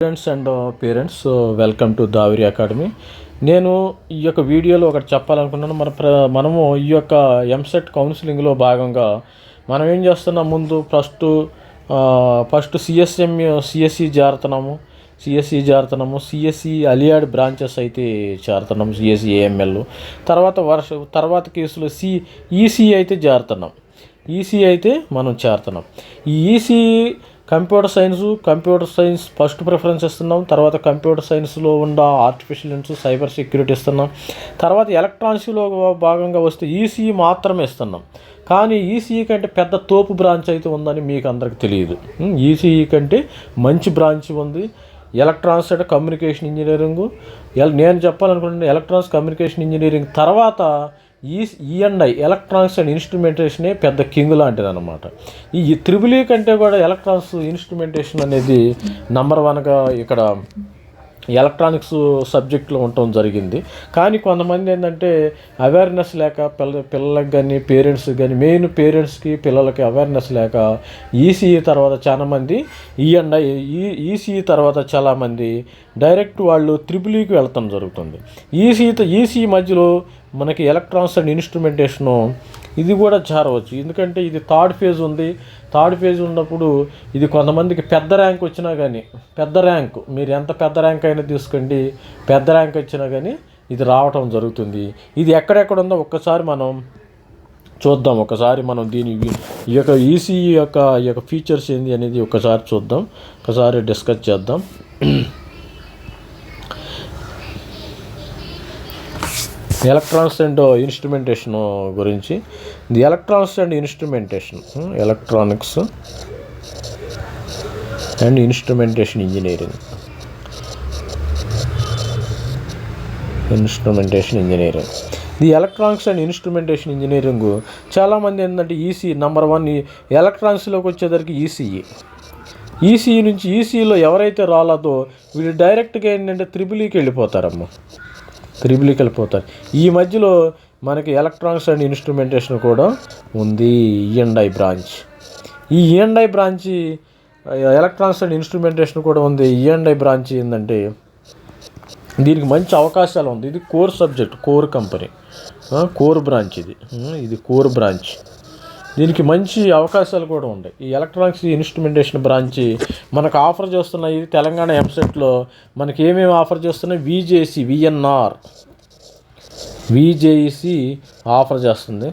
Students and parents welcome to Daviri academy నేను ఈ యొక్క వీడియోలో ఒకటి చెప్పాలనుకున్నాను మన ప్ర మనము ఈ యొక్క ఎంసెట్ కౌన్సిలింగ్లో భాగంగా మనం ఏం చేస్తున్నాం? ముందు ఫస్ట్ ఫస్ట్ సిఎస్ఎం సిఎస్సి చేరుతున్నాము సిఎస్సి చేరుతున్నాము సిఎస్సి అలియాడ్ బ్రాంచెస్ అయితే చేరుతున్నాము సిఎస్సి ఏఎంఎల్ తర్వాత వర్ష తర్వాత కేసులో సి ఈసీ అయితే చేరుతున్నాం ఈసీ అయితే మనం చేరుతున్నాం. ఈ EC computer science computer science first preference ఇస్తున్నాం తర్వాత కంప్యూటర్ సైన్స్లో ఉన్న ఆర్టిఫిషియల్ ఇంటెలిజెన్స్ సైబర్ సెక్యూరిటీ ఇస్తున్నాం. తర్వాత ఎలక్ట్రానిక్స్లో భాగంగా వస్తే ఈసీఈ మాత్రమే ఇస్తున్నాం. కానీ ఈసీఈ కంటే పెద్ద తోపు బ్రాంచ్ అయితే ఉందని మీకు అందరికి తెలియదు. ఈసీఈ కంటే మంచి బ్రాంచ్ ఉంది. ఎలక్ట్రానిక్స్ అంటే కమ్యూనికేషన్ ఇంజనీరింగ్. ఎల్ నేను చెప్పాలనుకుంటున్నాను ఎలక్ట్రానిక్స్ కమ్యూనికేషన్ ఇంజనీరింగ్ తర్వాత ఈ ఈఎన్ఐ ఎలక్ట్రానిక్స్ అండ్ ఇన్స్ట్రుమెంటేషనే పెద్ద కింగ్ లాంటిది అనమాట ఈ త్రిబుల్ కంటే కూడా ఎలక్ట్రానిక్స్ ఇన్స్ట్రుమెంటేషన్ అనేది నంబర్ వన్గా ఇక్కడ ఎలక్ట్రానిక్స్ సబ్జెక్ట్లో ఉండటం జరిగింది. కానీ కొంతమంది ఏంటంటే అవేర్నెస్ లేక పిల్ల పిల్లలకు కానీ పేరెంట్స్కి కానీ మెయిన్ పేరెంట్స్కి పిల్లలకి అవేర్నెస్ లేక ఈసీఈ తర్వాత చాలామంది ఈఎన్ఐ ఈ ఈసీఈ తర్వాత చాలామంది డైరెక్ట్ వాళ్ళు త్రిపులీకి వెళ్ళటం జరుగుతుంది. ఈసీ ఈసీ మధ్యలో మనకి ఎలక్ట్రానిక్స్ అండ్ ఇన్స్ట్రుమెంటేషను ఇది కూడా చేరవచ్చు. ఎందుకంటే ఇది థర్డ్ ఫేజ్ ఉంది. థర్డ్ ఫేజ్ ఉన్నప్పుడు ఇది కొంతమందికి పెద్ద ర్యాంక్ వచ్చినా కానీ పెద్ద ర్యాంక్ మీరు ఎంత పెద్ద ర్యాంక్ అయినా తీసుకోండి పెద్ద ర్యాంక్ వచ్చినా కానీ ఇది రావటం జరుగుతుంది. ఇది ఎక్కడెక్కడ ఉందో ఒక్కసారి మనం చూద్దాం. ఒకసారి మనం దీని ఈ యొక్క ఈసీఈ యొక్క ఈ యొక్క ఫీచర్స్ ఏంది అనేది ఒకసారి చూద్దాం. ఒకసారి డిస్కస్ చేద్దాం. ఎలక్ట్రానిక్స్ అండ్ ఇన్స్ట్రుమెంటేషన్ గురించి. The electronics and instrumentation electronics and instrumentation engineering instrumentation engineering the electronics and instrumentation engineering చాలామంది ఏంటంటే ఈసీ నెంబర్ వన్ ఎలక్ట్రానిక్స్లోకి వచ్చేసరికి ఈసీఈ ఈసీఈ నుంచి ఈసీఈలో ఎవరైతే రాలేదో వీళ్ళు డైరెక్ట్గా ఏంటంటే త్రిబులీకి వెళ్ళిపోతారమ్మా. త్రిబుల్కి వెళ్ళిపోతారు ఈ మధ్యలో మనకి ఎలక్ట్రానిక్స్ అండ్ ఇన్స్ట్రుమెంటేషన్ కూడా ఉంది. E and I branch. ఈ E and I branch electronics and instrumentation కూడా ఉంది. ఈఎండ్ఐ బ్రాంచ్ ఏంటంటే దీనికి మంచి అవకాశాలు ఉంది. ఇది core subject core company. Core branch ఇది. ఇది కోర్ బ్రాంచ్. దీనికి మంచి అవకాశాలు కూడా ఉన్నాయి ఈ ఎలక్ట్రానిక్స్ ఇన్స్ట్రుమెంటేషన్ బ్రాంచి మనకు ఆఫర్ చేస్తున్నాయి తెలంగాణ వెబ్సైట్లో మనకి ఏమేమి ఆఫర్ చేస్తున్నాయి? విజేసి విఎన్ఆర్ విజేఈసి ఆఫర్ చేస్తుంది.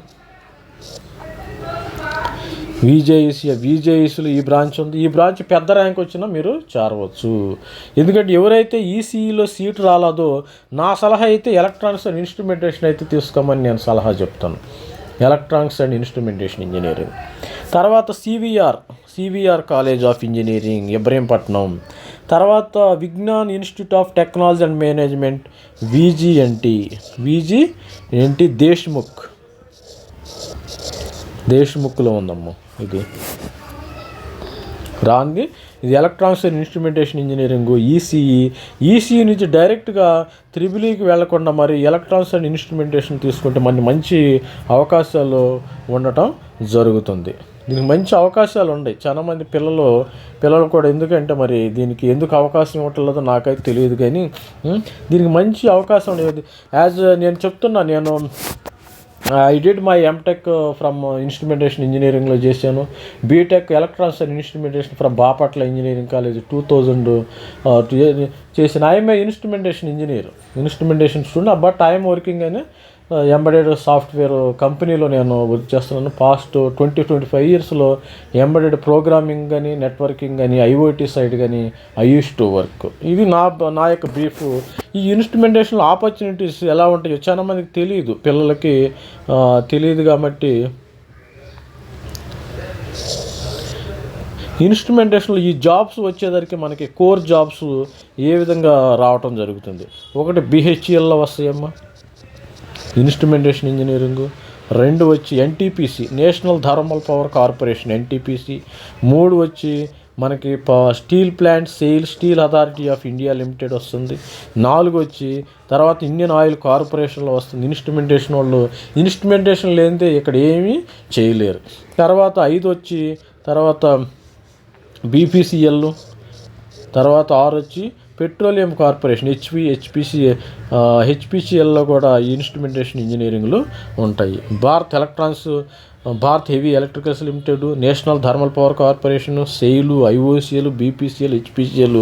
విజేఈసీ విజేఈసీలో ఈ బ్రాంచ్ ఉంది. ఈ బ్రాంచ్ పెద్ద ర్యాంక్ వచ్చినా మీరు చేరవచ్చు. ఎందుకంటే ఎవరైతే ఈసీఈలో సీట్ రాలేదో నా సలహా అయితే ఎలక్ట్రానిక్స్ ఇన్స్ట్రుమెంటేషన్ అయితే తీసుకోమని నేను సలహా చెప్తాను. Electronics and instrumentation engineering. తర్వాత CVR CVR college of engineering Ibrahimpatnam తర్వాత Vignan institute of technology and management VGNT VGNT Deshmukh దేశ్ముఖ్లో ఉందమ్మా ఇది. రాంది. ఇది electronics and instrumentation engineering ECE ECE నుంచి డైరెక్ట్గా త్రిబులీకి వెళ్ళకుండా మరి ఎలక్ట్రానిక్స్ అండ్ ఇన్స్ట్రుమెంటేషన్ తీసుకుంటే మన మంచి అవకాశాలు ఉండటం జరుగుతుంది. దీనికి మంచి అవకాశాలు ఉన్నాయి. చాలామంది పిల్లలు పిల్లలు కూడా ఎందుకంటే మరి దీనికి ఎందుకు అవకాశం ఇవ్వట్లేదో నాకైతే తెలియదు కానీ దీనికి మంచి అవకాశం ఉండేది యాజ్ నేను చెప్తున్నా నేను I did my MTech from instrumentation ఇంజనీరింగ్లో చేశాను. BTech electronics and instrumentation from Bapatla engineering college two thousand చేసిన. I'm instrumentation engineer instrumentation student but I'm working అని ఎంబడెడ్ సాఫ్ట్వేర్ కంపెనీలో నేను వర్క్ చేస్తున్నాను. పాస్ట్ ట్వంటీ ట్వంటీ ఫైవ్ ఇయర్స్లో embedded programming కానీ networking కానీ ఐఓటీ సైడ్ కానీ ఐ యూస్ టు వర్క్ ఇది నా నా యొక్క బ్రీఫ్ ఈ ఇన్స్ట్రుమెంటేషన్ ఆపర్చునిటీస్ ఎలా ఉంటాయో చాలా మందికి తెలియదు పిల్లలకి తెలియదు కాబట్టి. ఇన్స్ట్రుమెంటేషన్లో ఈ జాబ్స్ వచ్చేసరికి మనకి కోర్ జాబ్స్ ఏ విధంగా రావటం జరుగుతుంది? ఒకటి బిహెచ్ఎల్లో వస్తాయమ్మా. ఇన్స్ట్రుమెంటేషన్ ఇంజనీరింగ్ రెండు వచ్చి NTPC national thermal power corporation NTPC మూడు వచ్చి మనకి steel plant SAIL steel authority of India limited వస్తుంది. నాలుగు వచ్చి తర్వాత ఇండియన్ ఆయిల్ కార్పొరేషన్లో వస్తుంది. ఇన్స్ట్రుమెంటేషన్ వాళ్ళు ఇన్స్ట్రుమెంటేషన్ లేనిదే ఇక్కడ ఏమీ చేయలేరు. తర్వాత ఐదు వచ్చి తర్వాత బీపీసీఎల్ తర్వాత ఆరు వచ్చి పెట్రోలియం కార్పొరేషన్ హెచ్పి హెచ్పిసి హెచ్పిసిఎల్లో కూడా ఈ ఇన్స్ట్రుమెంటేషన్ ఇంజనీరింగ్లు ఉంటాయి. Bharat electronics Bharat heavy electricals limited national thermal power corporation SAIL IOCL BPCL HPCL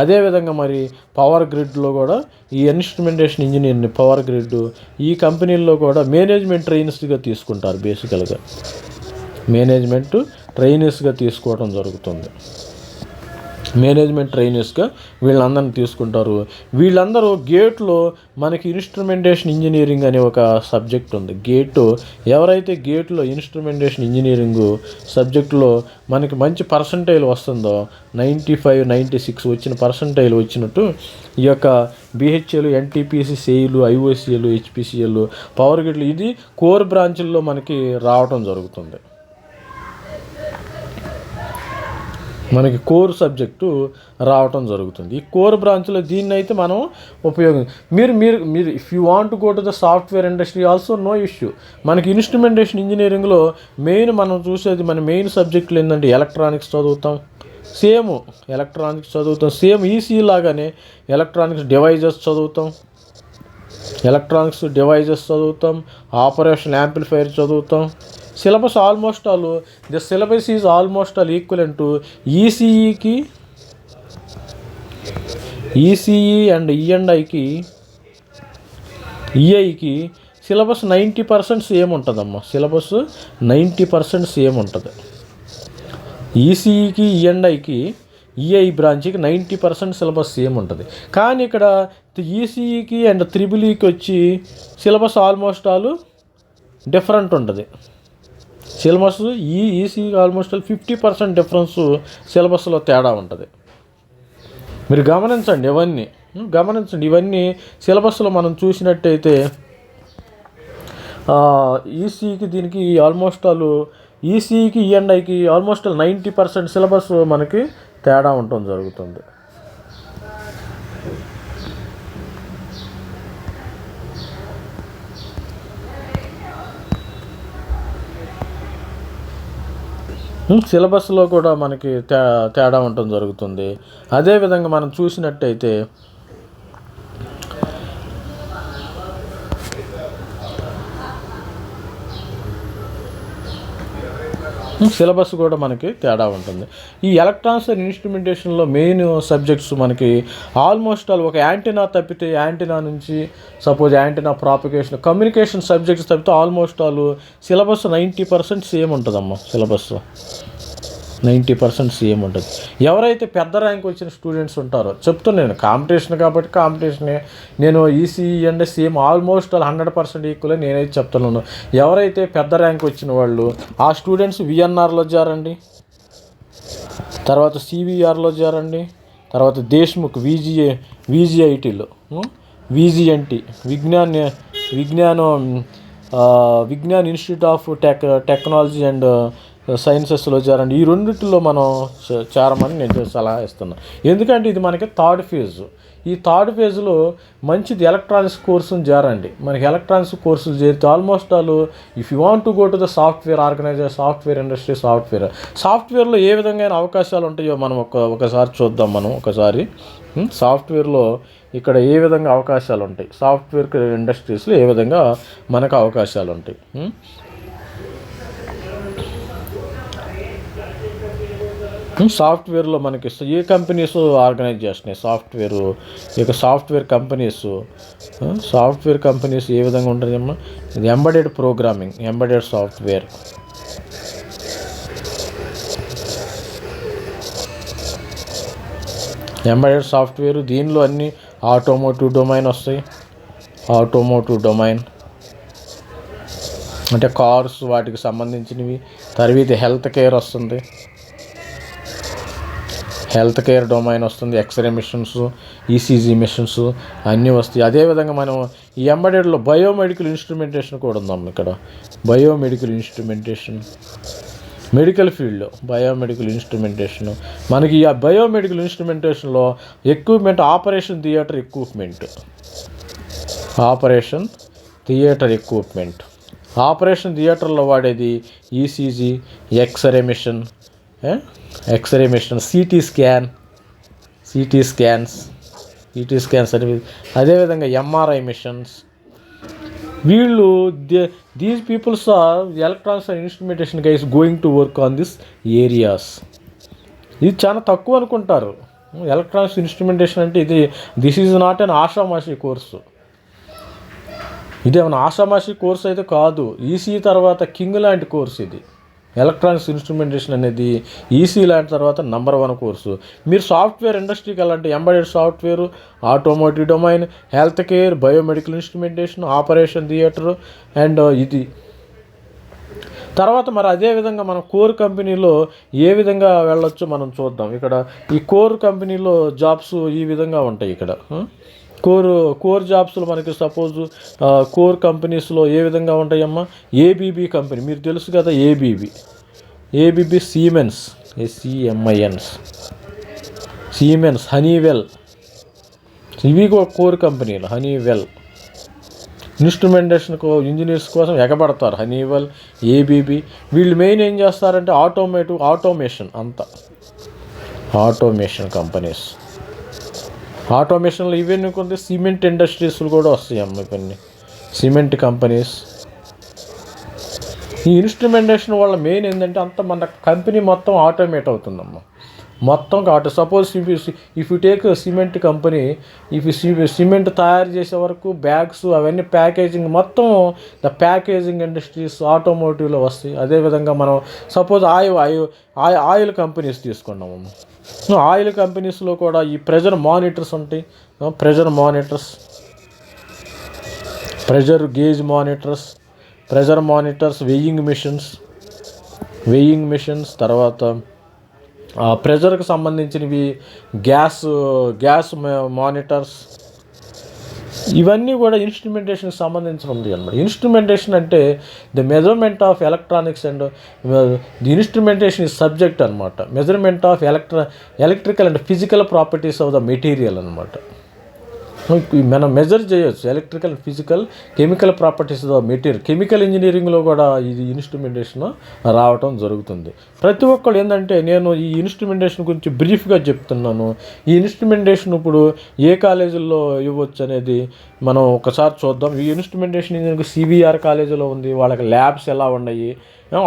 అదేవిధంగా మరి పవర్ గ్రిడ్లో కూడా ఈ ఇన్స్ట్రుమెంటేషన్ ఇంజనీర్ని పవర్ గ్రిడ్ ఈ కంపెనీల్లో కూడా మేనేజ్మెంట్ ట్రైనర్స్గా తీసుకుంటారు బేసికల్గా. మేనేజ్మెంట్ ట్రైనర్స్గా తీసుకోవడం జరుగుతుంది. మేనేజ్మెంట్ ట్రైనర్స్గా వీళ్ళందరిని తీసుకుంటారు. వీళ్ళందరూ గేట్లో మనకి ఇన్స్ట్రుమెంటేషన్ ఇంజనీరింగ్ అనే ఒక సబ్జెక్ట్ ఉంది. గేటు ఎవరైతే గేట్లో ఇన్స్ట్రుమెంటేషన్ ఇంజనీరింగ్ సబ్జెక్టులో మనకి మంచి పర్సంటైల్ వస్తుందో నైంటీ ఫైవ్ నైంటీ సిక్స్ వచ్చిన పర్సంటైల్ వచ్చినట్టు ఈ యొక్క BHEL NTPC SAIL IOCL HPCL power గ్రిడ్లు ఇది కోర్ బ్రాంచుల్లో మనకి రావటం జరుగుతుంది. మనకి కోర్ సబ్జెక్టు రావటం జరుగుతుంది. ఈ కోర్ బ్రాంచ్లో దీన్ని అయితే మనం ఉపయోగం మీరు మీరు మీరు if you want go to the software industry also no issue మనకి ఇన్స్ట్రుమెంటేషన్ ఇంజనీరింగ్లో మెయిన్ మనం చూసేది మన మెయిన్ సబ్జెక్టులు ఏంటంటే ఎలక్ట్రానిక్స్ చదువుతాం. సేమ్ ఎలక్ట్రానిక్స్ చదువుతాం. సేమ్ ఈసీ లాగానే ఎలక్ట్రానిక్స్ డివైజెస్ చదువుతాం. ఎలక్ట్రానిక్స్ డివైజెస్ చదువుతాం. ఆపరేషన్ యాంప్లిఫైర్ చదువుతాం. Syllabus almost all the syllabus is almost all equal to ఈసీఈకి ECE and ఈఎండ్ఐకి ఈఐకి సిలబస్ నైంటీ పర్సెంట్ సేమ్ ఉంటుందమ్మా. సిలబస్ నైంటీ పర్సెంట్ సేమ్ ఉంటుంది. ఈసీఈకి ఈఎండ్ఐకి e ఈఐ బ్రాంచ్కి నైంటీ పర్సెంట్ సిలబస్ సేమ్ ఉంటుంది. కానీ ఇక్కడ ఈసీఈకి అండ్ త్రిబుల్ ఈకి వచ్చి సిలబస్ ఆల్మోస్ట్ ఆల్ డిఫరెంట్ ఉంటుంది. సిలబస్ ఈ EC almost fifty percent difference సిలబస్లో తేడా ఉంటుంది. మీరు గమనించండి ఇవన్నీ. గమనించండి ఇవన్నీ సిలబస్లో మనం చూసినట్టయితే ఈసీకి దీనికి ఆల్మోస్ట్ ఆల్ ఈసీకి ఈఎండ్ఐకి ఆల్మోస్ట్ నైంటీ పర్సెంట్ సిలబస్ మనకి తేడా ఉండటం జరుగుతుంది. సిలబస్లో కూడా మనకి తే తేడా ఉండటం జరుగుతుంది. అదేవిధంగా మనం చూసినట్టయితే సిలబస్ కూడా మనకి తేడా ఉంటుంది. ఈ ఎలక్ట్రాన్స్ అండ్ ఇన్స్ట్రుమెంటేషన్లో మెయిన్ సబ్జెక్ట్స్ మనకి ఆల్మోస్ట్ ఆల్ ఒక యాంటీనా తప్పితే యాంటీనా నుంచి suppose antenna propagation communication subjects తప్పితే almost all syllabus ninety percent same ఉంటుందమ్మా సిలబస్. నైంటీ పర్సెంట్ సేమ్ ఉంటుంది. ఎవరైతే పెద్ద ర్యాంక్ వచ్చిన స్టూడెంట్స్ ఉంటారో చెప్తున్నాను కాంపిటీషన్ కాబట్టి కాంపిటీషనే. నేను ఈసీఈ అంటే same almost all hundred percent equal నేనైతే చెప్తున్నాను. ఎవరైతే పెద్ద ర్యాంక్ వచ్చిన వాళ్ళు ఆ స్టూడెంట్స్ విఎన్ఆర్లో జారండి తర్వాత సివిఆర్లో జారండి తర్వాత దేశ్ముఖ్ విజిఏ విజిఐటీలో విజిఎన్టీ విజ్ఞాన్ విజ్ఞానం Vignan institute of tech technology and సైన్సెస్లో చేరండి. ఈ రెండింటిలో మనం చేరమని నేను సలహా ఇస్తున్నాను ఎందుకంటే ఇది మనకి థర్డ్ ఫేజ్. ఈ థర్డ్ ఫేజ్లో మంచిది ఎలక్ట్రానిక్స్ కోర్సును చేరండి. మనకి ఎలక్ట్రానిక్స్ కోర్సులు చేరితే almost all if you want to go to the software organizer software industry software. సాఫ్ట్వేర్లో ఏ విధంగా అవకాశాలు ఉంటాయో మనం ఒక ఒకసారి చూద్దాం మనం ఒకసారి. సాఫ్ట్వేర్లో ఇక్కడ ఏ విధంగా అవకాశాలు ఉంటాయి? సాఫ్ట్వేర్ ఇండస్ట్రీస్లో ఏ విధంగా మనకు అవకాశాలు ఉంటాయి? సాఫ్ట్వేర్లో మనకి ఏ కంపెనీస్ ఆర్గనైజ్ చేస్తున్నాయి? సాఫ్ట్వేర్ ఇక సాఫ్ట్వేర్ కంపెనీస్ సాఫ్ట్వేర్ కంపెనీస్ ఏ విధంగా ఉంటుందమ్మా ఇది embedded programming embedded software. Embedded software దీనిలో అన్ని ఆటోమోటివ్ డొమైన్ వస్తాయి. Automotive domain. అంటే కార్స్ వాటికి సంబంధించినవి. తర్వాత హెల్త్ కేర్ వస్తుంది. హెల్త్ కేర్ డొమైన్ వస్తుంది ఎక్స్రే మిషన్స్ ఈసీజీ మిషన్స్ అన్నీ వస్తాయి. అదేవిధంగా మనం ఈ ఎంబడెడ్లో బయోమెడికల్ ఇన్స్ట్రుమెంటేషన్ కూడా ఉందాం ఇక్కడ. Biomedical instrumentation. మెడికల్ ఫీల్డ్లో బయోమెడికల్ ఇన్స్ట్రుమెంటేషన్. మనకి ఆ biomedical ఇన్స్ట్రుమెంటేషన్లో equipment operation theatre equipment. Operation theatre equipment. Operation థియేటర్లో వాడేది ECG x-ray machine x-ray machine CT scan CT scans CT scans అని అదేవిధంగా ఎంఆర్ఐ మిషన్స్ వీళ్ళు these peoples are electronics and instrumentation guys going to work on this areas ఇది చాలా తక్కువ అనుకుంటారు. ఎలక్ట్రానిక్స్ ఇన్స్ట్రుమెంటేషన్ అంటే ఇది దిస్ ఈజ్ నాట్ అన్ ఆషామాషి కోర్సు ఇది ఏమైనా ఆషామాషి కోర్స్ అయితే కాదు. ఈసీ తర్వాత కింగ్ లాంటి కోర్స్ ఇది. ఎలక్ట్రానిక్స్ ఇన్స్ట్రుమెంటేషన్ అనేది ఈసీ లాంటి తర్వాత నంబర్ వన్ కోర్సు మీరు సాఫ్ట్వేర్ ఇండస్ట్రీకి వెళ్ళాలంటే embedded software automotive domain health care biomedical instrumentation operation theatre and ఇది. తర్వాత మరి అదే విధంగా మనం కోర్ కంపెనీలో ఏ విధంగా వెళ్ళొచ్చో మనం చూద్దాం. ఇక్కడ ఈ కోర్ కంపెనీలో జాబ్స్ ఈ విధంగా ఉంటాయి ఇక్కడ. కోర్ కోర్ జాబ్స్లో మనకి సపోజ్ కోర్ కంపెనీస్లో ఏ విధంగా ఉంటాయమ్మా? ఏబీబీ కంపెనీ మీరు తెలుసు కదా ABB ABB Siemens ఎస్ఈఎంఐఎన్స్ Siemens Honeywell ఇవి కూడా కోర్ కంపెనీలు హనీవెల్ ఇన్స్ట్రుమెంటేషన్ కో ఇంజనీర్స్ కోసం ఎగబడతారు హనీవెల్ ఏబీబీ వీళ్ళు మెయిన్ ఏం చేస్తారంటే ఆటోమేటివ్ ఆటోమేషన్ అంతా. ఆటోమేషన్ కంపెనీస్ ఆటోమేషన్లో ఇవన్నీ కొంత సిమెంట్ ఇండస్ట్రీస్లు కూడా వస్తాయి అమ్మ కొన్ని. సిమెంట్ కంపెనీస్ ఈ ఇన్స్ట్రుమెంటేషన్ వల్ల మెయిన్ ఏంటంటే అంత మన కంపెనీ మొత్తం ఆటోమేట్ అవుతుందమ్మా. మొత్తం auto suppose if if you take cement company if cement తయారు చేసే వరకు బ్యాగ్స్ అవన్నీ ప్యాకేజింగ్ మొత్తం ద ప్యాకేజింగ్ ఇండస్ట్రీస్ ఆటోమోటివ్లో వస్తాయి. అదేవిధంగా మనం suppose oil oil oil companies తీసుకున్నాము ఆయిల్ కంపెనీస్లో కూడా ఈ ప్రెజర్ మానిటర్స్ ఉంటాయి. Pressure monitors. Pressure gauge monitors. Pressure monitors weighing machines. Weighing machines తర్వాత ప్రెజర్కి సంబంధించినవి గ్యాస్ గ్యాస్ మానిటర్స్. ఇవన్నీ కూడా ఇన్స్ట్రుమెంటేషన్కి సంబంధించిన ఉంది అనమాట ఇన్స్ట్రుమెంటేషన్ అంటే the measurement of electronics and the instrumentation is subject అనమాట measurement of electro electrical and physical properties of the material అనమాట మనం మెజర్ చేయొచ్చు. Electrical physical chemical properties material chemical ఇంజనీరింగ్లో కూడా ఇది ఇన్స్ట్రుమెంటేషన్ రావటం జరుగుతుంది. ప్రతి ఒక్కళ్ళు ఏంటంటే నేను ఈ ఇన్స్ట్రుమెంటేషన్ గురించి బ్రీఫ్గా చెప్తున్నాను. ఈ ఇన్స్ట్రుమెంటేషన్ ఇప్పుడు ఏ కాలేజీల్లో ఇవ్వచ్చు అనేది మనం ఒకసారి చూద్దాం. ఈ ఇన్స్ట్రుమెంటేషన్ ఇంజనీరింగ్ సిబిఆర్ కాలేజీలో ఉంది. వాళ్ళకి ల్యాబ్స్ ఎలా ఉన్నాయి?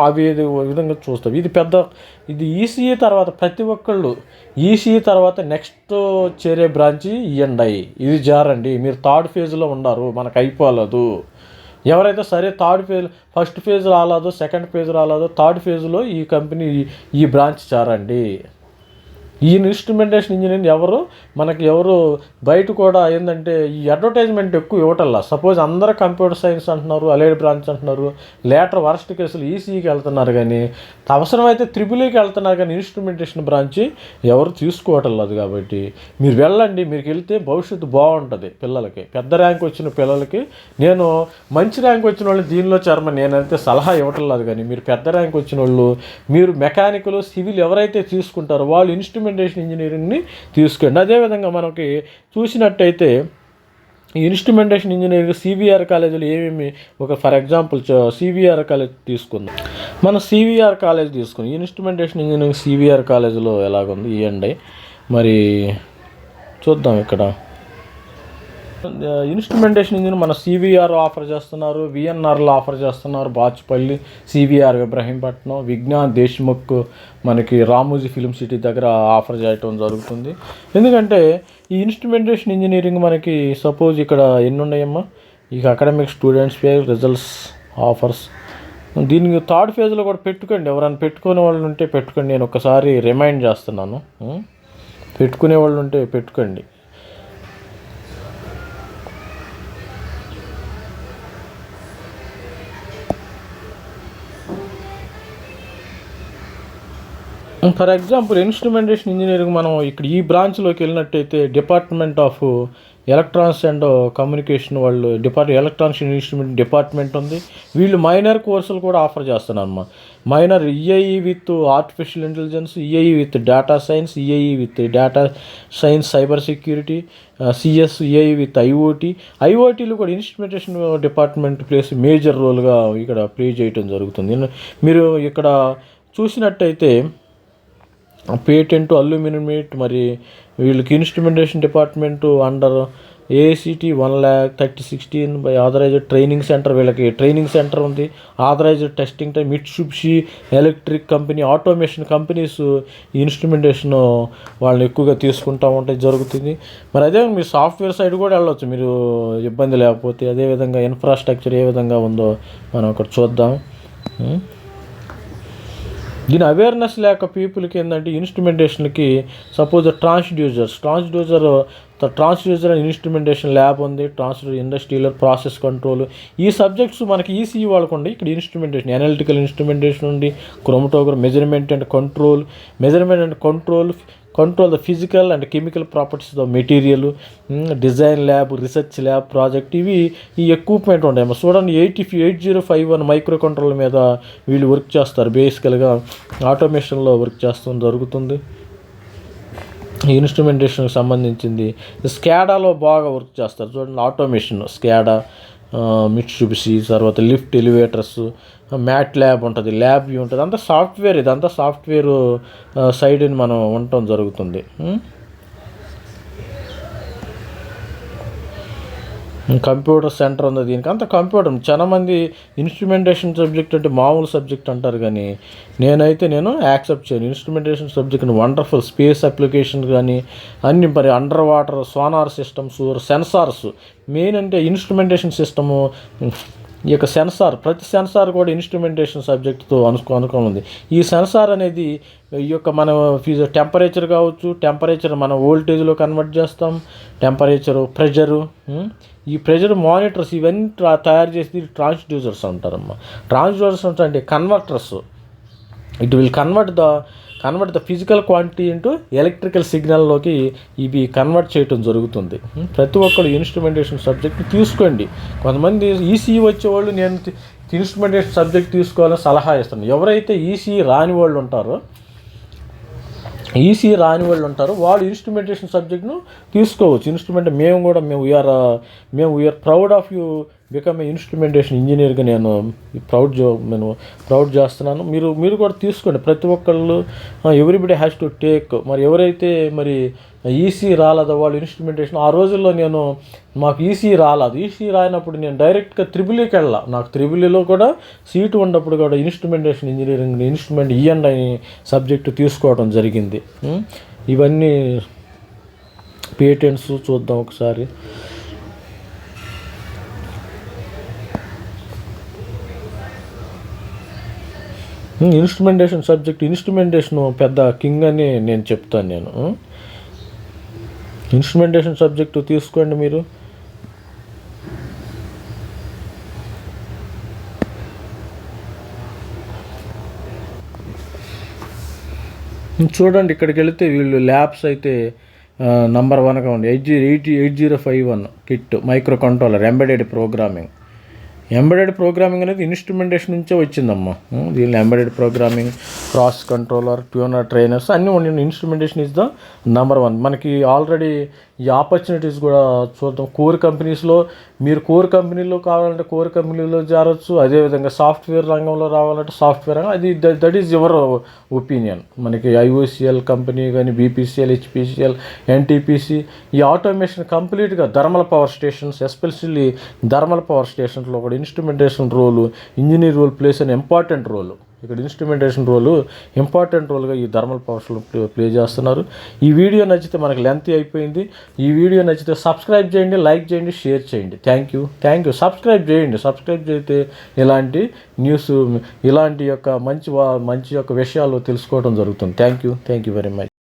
అవి ఇది విధంగా చూస్తాం. ఇది పెద్ద ఇది ఈసీఈ తర్వాత ప్రతి ఒక్కళ్ళు ఈసీఈ తర్వాత నెక్స్ట్ చేరే బ్రాంచి ఇఎండ్ఐ ఇది జారండి. మీరు థర్డ్ ఫేజ్లో ఉన్నారు మనకు అయిపోలేదు. ఎవరైతే సరే థర్డ్ ఫేజ్ ఫస్ట్ ఫేజ్ రాలేదు సెకండ్ ఫేజ్ రాలేదు థర్డ్ ఫేజ్లో ఈ కంపెనీ ఈ బ్రాంచ్ చేరండి ఈ ఇన్స్ట్రుమెంటేషన్ ఇంజనీరింగ్ ఎవరు? మనకి ఎవరు? బయట కూడా ఏంటంటే ఈ అడ్వర్టైజ్మెంట్ ఎక్కువ ఇవ్వటల్లా సపోజ్ అందరూ కంప్యూటర్ సైన్స్ అంటున్నారు అలైడ్ బ్రాంచ్ అంటున్నారు లేటర్ వరస్ట్ కేసులు ఈసీకి వెళ్తున్నారు కానీ అవసరమైతే త్రిపులీకి e వెళ్తున్నారు కానీ ఇన్స్ట్రుమెంటేషన్ బ్రాంచ్ ఎవరు తీసుకోవటం కాబట్టి. మీరు వెళ్ళండి మీరు వెళ్తే భవిష్యత్తు బాగుంటుంది పిల్లలకి. పెద్ద ర్యాంక్ వచ్చిన పిల్లలకి. నేను మంచి ర్యాంక్ వచ్చిన వాళ్ళు దీనిలో చర్మ నేనైతే సలహా ఇవ్వటం లేదు కానీ మీరు పెద్ద ర్యాంక్ వచ్చిన వాళ్ళు మీరు మెకానికల్ సివిల్ ఎవరైతే తీసుకుంటారో వాళ్ళు ఇన్స్ట్రుమెంట్ ఇన్స్ట్రుమెంటేషన్ ఇంజనీరింగ్ని తీసుకోండి అదేవిధంగా మనకి చూసినట్టయితే ఈ ఇన్స్ట్రుమెంటేషన్ ఇంజనీరింగ్ సివిఆర్ కాలేజీలు ఏమేమి ఒక ఫర్ ఎగ్జాంపుల్ సివిఆర్ కాలేజ్ తీసుకుందాం. మనం సివిఆర్ కాలేజ్ తీసుకుని ఇన్స్ట్రుమెంటేషన్ ఇంజనీరింగ్ సివిఆర్ కాలేజీలో ఎలాగుంది? ఇవ్వండి మరి చూద్దాం ఇక్కడ. ఇన్స్ట్రుమెంటేషన్ ఇంజిన్ మన సివిఆర్ ఆఫర్ చేస్తున్నారు విఎన్ఆర్లో ఆఫర్ చేస్తున్నారు బాచుపల్లి సివిఆర్ ఇబ్రహీంపట్నం విజ్ఞాన్ దేశ్ముఖ్ మనకి రామోజీ ఫిలిం సిటీ దగ్గర ఆఫర్ చేయటం జరుగుతుంది. ఎందుకంటే ఈ ఇన్స్ట్రుమెంటేషన్ ఇంజనీరింగ్ మనకి సపోజ్ ఇక్కడ ఎన్ని ఉన్నాయమ్మా ఇక academic students pay results offers. దీనికి థర్డ్ ఫేజ్లో కూడా పెట్టుకోండి. ఎవరైనా పెట్టుకునే వాళ్ళు ఉంటే పెట్టుకోండి. నేను ఒకసారి రిమైండ్ చేస్తున్నాను. పెట్టుకునే వాళ్ళు ఉంటే పెట్టుకోండి. ఫర్ ఎగ్జాంపుల్ ఇన్స్ట్రుమెంటేషన్ ఇంజనీరింగ్ మనం ఇక్కడ ఈ బ్రాంచ్లోకి వెళ్ళినట్టయితే department of electronics and communication వాళ్ళు డిపార్ట్ ఎలక్ట్రానిక్స్ ఇన్స్ట్రుమెంట్ డిపార్ట్మెంట్ ఉంది. వీళ్ళు మైనర్ కోర్సులు కూడా ఆఫర్ చేస్తున్నారు minor EIE with artificial intelligence EIE with data science EIE with data science cyber security CS EIE with IOT ఐఓటీలు కూడా ఇన్స్ట్రుమెంటేషన్ డిపార్ట్మెంట్ ప్లేస్ మేజర్ రోల్గా ఇక్కడ play చేయటం జరుగుతుంది. మీరు ఇక్కడ చూసినట్టయితే పేటెంట్ అల్యూమినిమేట్ మరి వీళ్ళకి instrumentation department under ACT one lakh thirty sixteen by authorised training centre. వీళ్ళకి ట్రైనింగ్ సెంటర్ ఉంది. Authorised testing time Mitsubishi electric company automation companies instrumentation వాళ్ళని ఎక్కువగా తీసుకుంటా ఉంటే జరుగుతుంది. మరి అదే మీరు సాఫ్ట్వేర్ సైడ్ కూడా వెళ్ళవచ్చు మీరు ఇబ్బంది లేకపోతే అదేవిధంగా ఇన్ఫ్రాస్ట్రక్చర్ ఏ విధంగా ఉందో మనం అక్కడ చూద్దాం. దీని అవేర్నెస్ లేక పీపుల్కి ఏంటంటే ఇన్స్ట్రుమెంటేషన్కి suppose transducers transducer transducer and instrumentation lab ఉంది. ట్రాన్స్ ఇండస్ట్రియల్ ప్రాసెస్ కంట్రోల్ ఈ సబ్జెక్ట్స్ మనకి ఈసీఈ వాళ్ళకుండి ఇక్కడ ఇన్స్ట్రుమెంటేషన్ అనలిటికల్ ఇన్స్ట్రుమెంటేషన్ ఉంది chromatography measurement and control measurement and control control the physical and chemical properties of material design lab research lab project ఇవి ఈ equipment ఉంటాయి చూడండి eighty eight zero five one micro control మీద వీళ్ళు work చేస్తారు. బేసికల్గా ఆటోమేషన్లో work చేస్తూ జరుగుతుంది. ఈ ఇన్స్ట్రుమెంటేషన్కి సంబంధించింది. స్కాడాలో బాగా వర్క్ చేస్తారు. చూడండి ఆటోమేషన్ స్కాడా మిట్సుబిసి తర్వాత లిఫ్ట్ ఎలివేటర్స్ మ్యాట్ ల్యాబ్ ఉంటుంది. ల్యాబ్ ఉంటుంది. అంతా సాఫ్ట్వేర్ ఇదంతా సాఫ్ట్వేర్ సైడ్ మనం ఉండటం జరుగుతుంది. కంప్యూటర్ సెంటర్ ఉంది దీనికి. అంత కంప్యూటర్. చాలా మంది ఇన్స్ట్రుమెంటేషన్ సబ్జెక్ట్ అంటే మామూలు సబ్జెక్ట్ అంటారు కానీ నేనైతే నేను యాక్సెప్ట్ చేయను. Instrumentation subject wonderful space application కానీ అన్ని మరి under water sonar systems sensors. Main అంటే ఇన్స్ట్రుమెంటేషన్ సిస్టము ఈ యొక్క సెన్సార్ ప్రతి సెన్సార్ కూడా ఇన్స్ట్రుమెంటేషన్ సబ్జెక్టుతో అనుకో అనుకోని ఉంది. ఈ సెన్సార్ అనేది ఈ యొక్క మన ఫీజు టెంపరేచర్ కావచ్చు టెంపరేచర్ మనం ఓల్టేజ్లో కన్వర్ట్ చేస్తాం టెంపరేచరు ప్రెషరు ఈ ప్రెషర్ మానిటర్స్ ఇవన్నీ తయారు చేసి ట్రాన్స్డ్యూసర్స్ అంటారమ్మా. ట్రాన్స్డ్యూసర్స్ అంటే converters it will convert the convert the physical quantity into electrical సిగ్నల్లోకి ఇవి కన్వర్ట్ చేయటం జరుగుతుంది. ప్రతి ఒక్కరు ఇన్స్ట్రుమెంటేషన్ సబ్జెక్ట్ తీసుకోండి. కొంతమంది ఈసీ వచ్చేవాళ్ళు నేను ఇన్స్ట్రుమెంటేషన్ సబ్జెక్ట్ తీసుకోవాలని సలహా ఇస్తాను. ఎవరైతే ఈసీ రాని వాళ్ళు ఉంటారో ఈసీ రాని వాళ్ళు ఉంటారు వాళ్ళు ఇన్స్ట్రుమెంటేషన్ సబ్జెక్ట్ను తీసుకోవచ్చు. ఇన్స్ట్రుమెంట్ మేము కూడా మేము వీఆర్ మేము we are proud of you become a instrumentation ఇంజనీర్గా నేను ప్రౌడ్ జో నేను ప్రౌడ్ చేస్తున్నాను. మీరు మీరు కూడా తీసుకోండి. ప్రతి ఒక్కళ్ళు ఎవ్రీబడి హ్యాస్ టు టేక్ మరి ఎవరైతే మరి ఈసీ రాలేదో వాళ్ళు ఇన్స్ట్రుమెంటేషన్ ఆ రోజుల్లో నేను మాకు ఈసీ రాలేదు. ఈసీ రాయినప్పుడు నేను డైరెక్ట్గా త్రిబులీకి వెళ్ళా. నాకు త్రిబులీలో కూడా సీటు ఉన్నప్పుడు కూడా ఇన్స్ట్రుమెంటేషన్ ఇంజనీరింగ్ ఇన్స్ట్రుమెంట్ ఈఎండ్ అని సబ్జెక్టు తీసుకోవడం జరిగింది. ఇవన్నీ పేటెంట్స్ చూద్దాం ఒకసారి. ఇన్స్ట్రుమెంటేషన్ సబ్జెక్ట్ ఇన్స్ట్రుమెంటేషన్ పెద్ద కింగ్ అని నేను చెప్తాను నేను. ఇన్స్ట్రుమెంటేషన్ సబ్జెక్టు తీసుకోండి మీరు. చూడండి ఇక్కడికి వెళితే వీళ్ళు ల్యాబ్స్ అయితే నంబర్ వన్గా ఉంది eight G eight eight zero five one kit micro controller embedded programming. Embedded programming అనేది ఇన్స్ట్రుమెంటేషన్ నుంచే వచ్చిందమ్మా. దీనిలో embedded programming cross controller tuner trainers అన్నీ ఉండి instrumentation is the number one మనకి ఆల్రెడీ ఈ ఆపర్చునిటీస్ కూడా చూద్దాం. కోర్ కంపెనీస్లో మీరు కోర్ కంపెనీలో కావాలంటే కోర్ కంపెనీలో చేరొచ్చు అదేవిధంగా సాఫ్ట్వేర్ రంగంలో రావాలంటే సాఫ్ట్వేర్ రంగం. అది దట్ ఈజ్ యువర్ ఒపీనియన్ మనకి ఐఓసిఎల్ కంపెనీ కానీ బీపీసీఎల్ హెచ్పిసిఎల్ ఎన్టీపీసీ ఈ ఆటోమేషన్ కంప్లీట్గా thermal power stations especially thermal power స్టేషన్స్లో కూడా instrumentation role engineer role plays an important role ఇక్కడ ఇన్స్ట్రుమెంటేషన్ రోలు ఇంపార్టెంట్ రోల్గా ఈ థర్మల్ పవర్స్లో ప్లే చేస్తున్నారు. ఈ వీడియో నచ్చితే మనకి లెంత్ అయిపోయింది. ఈ వీడియో నచ్చితే సబ్స్క్రైబ్ చేయండి లైక్ చేయండి షేర్ చేయండి. Thank you thank you subscribe చేయండి. సబ్స్క్రైబ్ చేస్తే ఇలాంటి న్యూస్ ఇలాంటి యొక్క మంచి వా- మంచి యొక్క విషయాలు తెలుసుకోవడం జరుగుతుంది. Thank you thank you very much